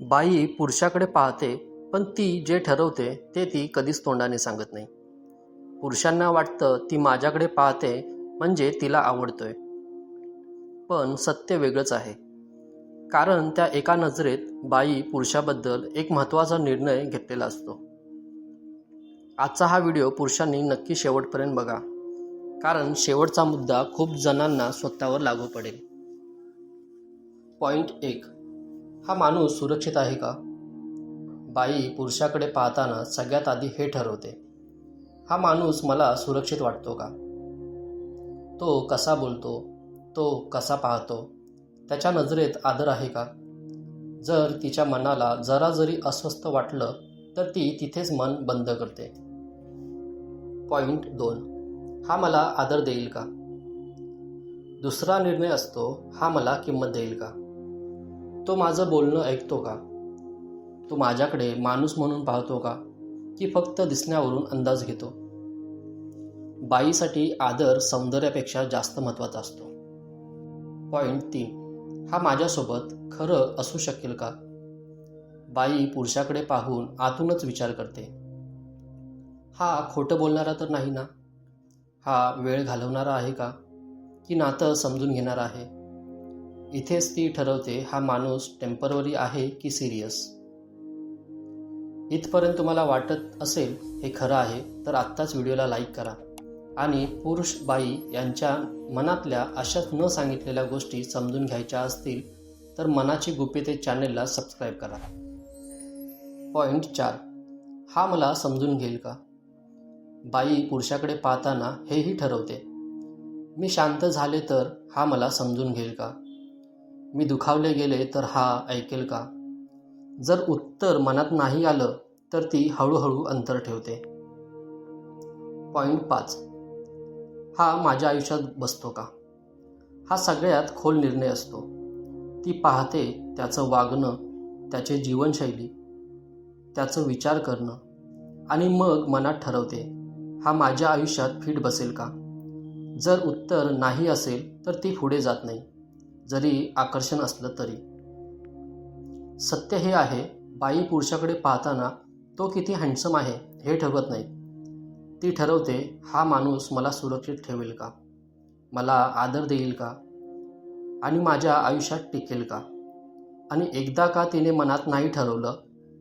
बाई पुरुषाकडे पाहते पण ती जे ठरवते ते ती कधीच तोंडाने सांगत नाही. पुरुषांना वाटतं ती माझ्याकडे पाहते म्हणजे तिला आवडतोय. पण सत्य वेगळंच आहे. कारण त्या एका नजरेत बाई पुरुषाबद्दल एक महत्त्वाचा निर्णय घेतलेला असतो. आजचा हा व्हिडिओ पुरुषांनी नक्की शेवटपर्यंत बघा. कारण शेवटचा मुद्दा खूप जणांना स्वतःवर लागू पडेल. पॉईंट एक. हा माणूस सुरक्षित आहे का? बाई पुरुषाकडे पाहताना सगळ्यात आधी हे ठरवते. हा माणूस मला सुरक्षित वाटतो का? तो कसा बोलतो? तो कसा पाहतो? त्याच्या नजरेत आदर आहे का? जर तिच्या मनाला जरा जरी अस्वस्थ वाटलं तर ती तिथेच मन बंद करते. पॉईंट दोन. हा मला आदर देईल का? दुसरा निर्णय असतो हा मला किंमत देईल का? तो माझं बोलणं ऐकतो का? तो माझ्याकडे माणूस म्हणून पाहतो का? की फक्त दिसण्यावरून अंदाज घेतो. बाईसाठी आदर सौंदर्यापेक्षा जास्त महत्त्वाचा असतो. पॉईंट तीन. हा माझ्यासोबत खरं असू शकेल का? बाई पुरुषाकडे पाहून आतूनच विचार करते. हा खोटं बोलणारा तर नाही ना? हा वेळ घालवणारा आहे का? की नातं समजून घेणारा आहे? इथेच ती ठरवते हा माणूस टेंपररी आहे की सिरियस? इथपर्यंत तुम्हाला वाटत असेल हे खरं आहे तर आत्ताच व्हिडिओला लाईक करा. आणि पुरुष बाई यांच्या मनातल्या अशाच न सांगितलेल्या गोष्टी समजून घ्यायच्या असतील तर मनाची गुपिते चॅनेलला सबस्क्राईब करा. पॉईंट चार. हा मला समजून घेईल का? बाई पुरुषाकडे पाहताना हेही ठरवते. मी शांत झाले तर हा मला समजून घेईल का? मी दुखावले गेले तर हा ऐकेल का? जर उत्तर मनात नाही आलं तर ती हळूहळू अंतर ठेवते. पॉईंट पाच. हा माझ्या आयुष्यात बसतो का? हा सगळ्यात खोल निर्णय असतो. ती पाहते त्याचं वागणं त्याचे जीवनशैली त्याचं विचार करणं आणि मग मनात ठरवते हा माझ्या आयुष्यात फिट बसेल का? जर उत्तर नाही असेल तर ती पुढे जात नाही. जरी आकर्षण असलं तरी. सत्य हे आहे बाई पुरुषाकडे पाहताना तो किती हँडसम आहे हे ठरवत नाही. ती ठरवते हा माणूस मला सुरक्षित ठेवेल का? मला आदर देईल का? आणि माझ्या आयुष्यात टिकेल का? आणि एकदा का तिने मनात नाही ठरवलं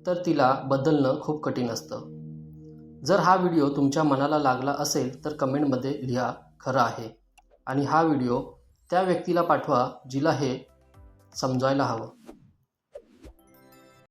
तर तिला बदलणं खूप कठीण असतं. जर हा व्हिडिओ तुमच्या मनाला लागला असेल तर कमेंटमध्ये लिहा खरं आहे. आणि हा व्हिडिओ त्या व्यक्तीला पाठवा जिला हे समजायला हवं.